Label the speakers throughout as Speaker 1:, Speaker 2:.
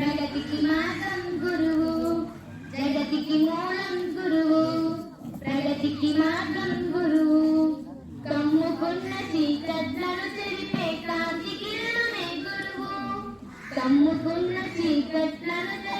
Speaker 1: ప్రగతికి మార్గం గురువు జగతికి మూలం గురువు ప్రగతికి మార్గం గురువు. కమ్ముకున్న చీకట్లను చెరిపే కాంతి కిరణమే గురువు. కమ్ముకున్న చీకట్లను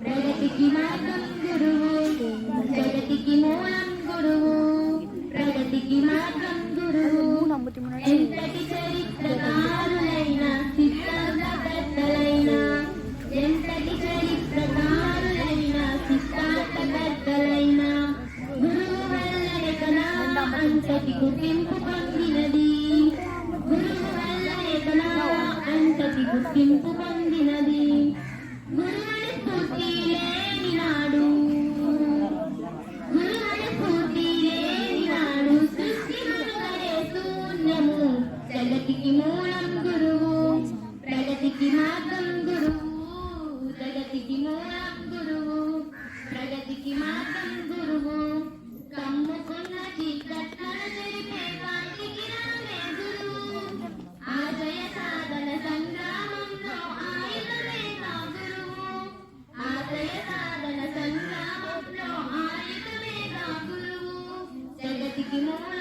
Speaker 1: ప్రగతికి మార్గం గురువు జగతికి మూలం గురువు ప్రగతికి మార్గం గురువు ఎంతటి చరిత్రకారులైన ఎంతటి చరిత్రకారులైన గురువు వల్లనే అంతటి గుర్తింపు పొందినది. గురువు వల్లనే అంతటి గుర్తింపు పొందినది Thank you.